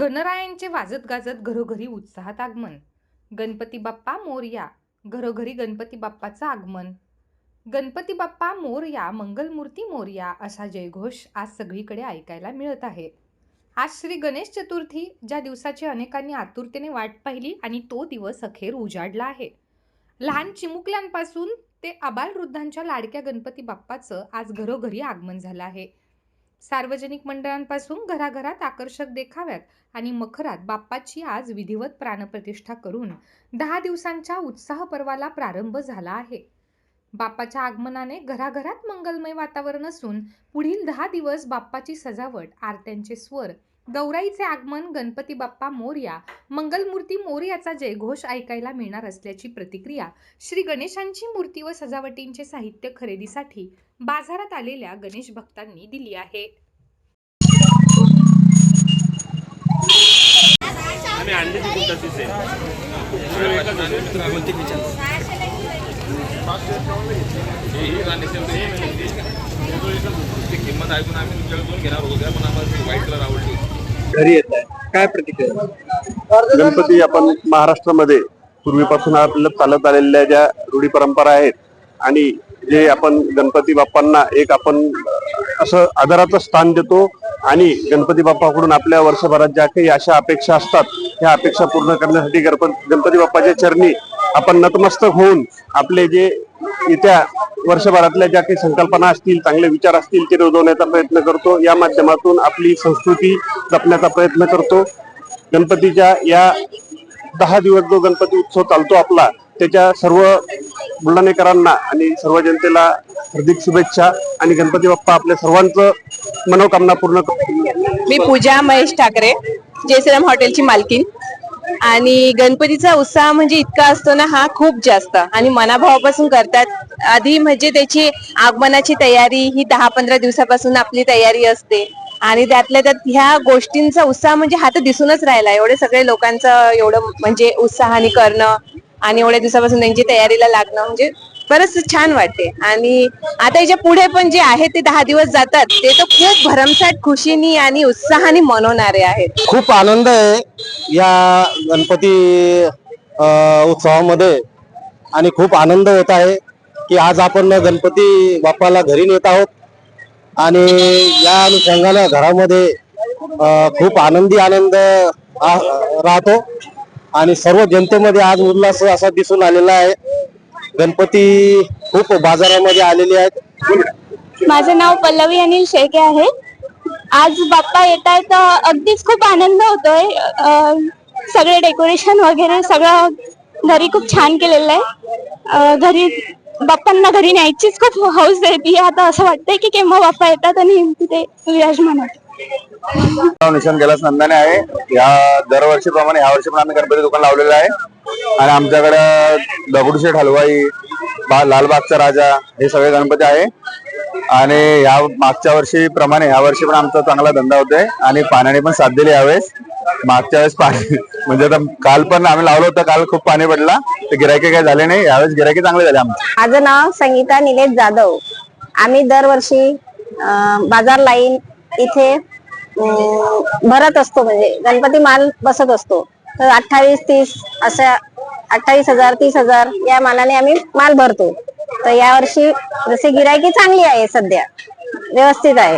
गणरायांचे वाजत गाजत घरोघरी उत्साहात आगमन. गणपती बाप्पा मोरया. घरोघरी गणपती बाप्पाचं आगमन. गणपती बाप्पा मोरया मंगलमूर्ती मोरया असा जयघोष आज सगळीकडे ऐकायला मिळत आहे. आज श्री गणेश चतुर्थी ज्या दिवसाची अनेकांनी आतुरतेने वाट पाहिली आणि तो दिवस अखेर उजाडला आहे. लहान चिमुकल्यांपासून ते आबालवृद्धांच्या लाडक्या गणपती बाप्पाचं आज घरोघरी आगमन झालं आहे. सार्वजनिक मंडळांपासून घराघरात आकर्षक देखाव्यात आणि मखरात बाप्पाची आज विधिवत प्राणप्रतिष्ठा करून दहा दिवसांच्या उत्साह पर्वाला प्रारंभ झाला आहे. बाप्पाच्या आगमनाने घराघरात मंगलमय वातावरण असून पुढील दहा दिवस बाप्पाची सजावट आरत्यांचे स्वर गौराईचे आगमन गणपती बाप्पा मोरया मंगलमूर्ती मोरयाचा जयघोष ऐकायला मिळणार असल्याची प्रतिक्रिया श्री गणेशांची मूर्ती व सजावटींचे साहित्य खरेदीसाठी बाजारात आलेल्या गणेश भक्तांनी दिली आहे. किंमत ऐकून आम्ही तुमच्याकडून घेणार होतो. पण आम्हाला व्हाईट कलर आवडली घरी येत आहे. काय प्रतिक्रिया गणपती आपण महाराष्ट्रामध्ये पूर्वीपासून आपल्याला चालत आलेल्या ज्या रूढी परंपरा आहेत आणि जे आपण गणपती बाप्पांना एक आपण असं आदराचं स्थान देतो आणि गणपती बाप्पाकडून आपल्या वर्षभरात ज्या काही अशा अपेक्षा असतात ह्या अपेक्षा पूर्ण करण्यासाठी गणपती गणपती बाप्पाच्या चरणी आपण नतमस्तक होऊन आपले जे येत्या वर्षभरातल्या ज्या काही संकल्पना असतील चांगले विचार असतील ते रुजवण्याचा प्रयत्न करतो. या माध्यमातून आपली संस्कृती जपण्याचा प्रयत्न करतो. गणपतीच्या या दहा दिवस जो गणपती उत्सव चालतो आपला त्याच्या सर्व बुलढाणेकरांना आणि सर्व जनतेला हार्दिक शुभेच्छा आणि गणपती बाप्पा आपल्या सर्वांचं मनोकामना पूर्ण करतो. मी पूजा महेश ठाकरे जयश्रीराम हॉटेलची मालकीन आणि गणपतीचा उत्साह म्हणजे इतका असतो ना हा खूप जास्त. आणि मनाभावापासून करतात. आधी म्हणजे त्याची आगमनाची तयारी ही दहा पंधरा दिवसापासून आपली तयारी असते. आणि त्यातल्या त्यात ह्या गोष्टींचा उत्साह म्हणजे हा तर दिसूनच राहिला. एवढे सगळे लोकांचं एवढं म्हणजे उत्साहाने करणं आणि एवढ्या दिवसापासून त्यांची तयारीला लागणं म्हणजे बरंच छान वाटते. आणि आता याच्यापुढे पण जे आहे ते दहा दिवस जातात ते तर खूप भरमसाठ खुशीनी आणि उत्साहाने मनवणारे आहेत. खूप आनंद आहे या गणपती उत्सवामध्ये. आणि खूप आनंद होत आहे की आज आपण गणपती बाप्पाला घरी नेत आहोत. आणि या अनुषंगानं घरामध्ये खूप आनंदी आनंद राहतो. आणि सर्व जनतेमध्ये आज उल्हास असा दिसून आलेला आहे गणपती खूप बाजारामध्ये आलेले आहेत. माझं नाव पल्लवी अनिल शेळके आहे. आज बाप्पा येत आहेत तर अगदीच खूप आनंद होतोय. सगळे डेकोरेशन वगैरे सगळं घरी खूप छान केलेलं आहे. घरी बाप्पांना घरी न्यायचीच खूप हौस देते. आता असं वाटतंय की केव्हा बाप्पा येतात आणि तिथे विराजमान होतात. निशान कैलास नंदाने आहे. या दरवर्षीप्रमाणे ह्या वर्षी पण आम्ही गणपती दुकान लावलेलं आहे. आणि आमच्याकडे दगडूशेठ हलवाई बा- लालबागचा राजा हे सगळे गणपती आहे. आणि ह्या मागच्या वर्षी प्रमाणे ह्या वर्षी पण आमचा चांगला धंदा होतोय. आणि पाण्याने पण साथ दिली यावेळेस. मागच्या वेळेस पाणी म्हणजे आता काल पण आम्ही लावलं होतं काल खूप पाणी पडला. तर गिरायके काही झाले नाही. यावेळेस गिरायके चांगले झाले आमचे. माझं नाव संगीता निलेश जाधव. आम्ही दरवर्षी बाजार लाईन इथे भरत असतो म्हणजे गणपती माल बसत असतो. तर अठ्ठावीस तीस अशा अठ्ठावीस हजार तीस हजार या मानाने आम्ही माल भरतो. तर यावर्षी जसे गिरायकी चांगली आहे सध्या. व्यवस्थित आहे.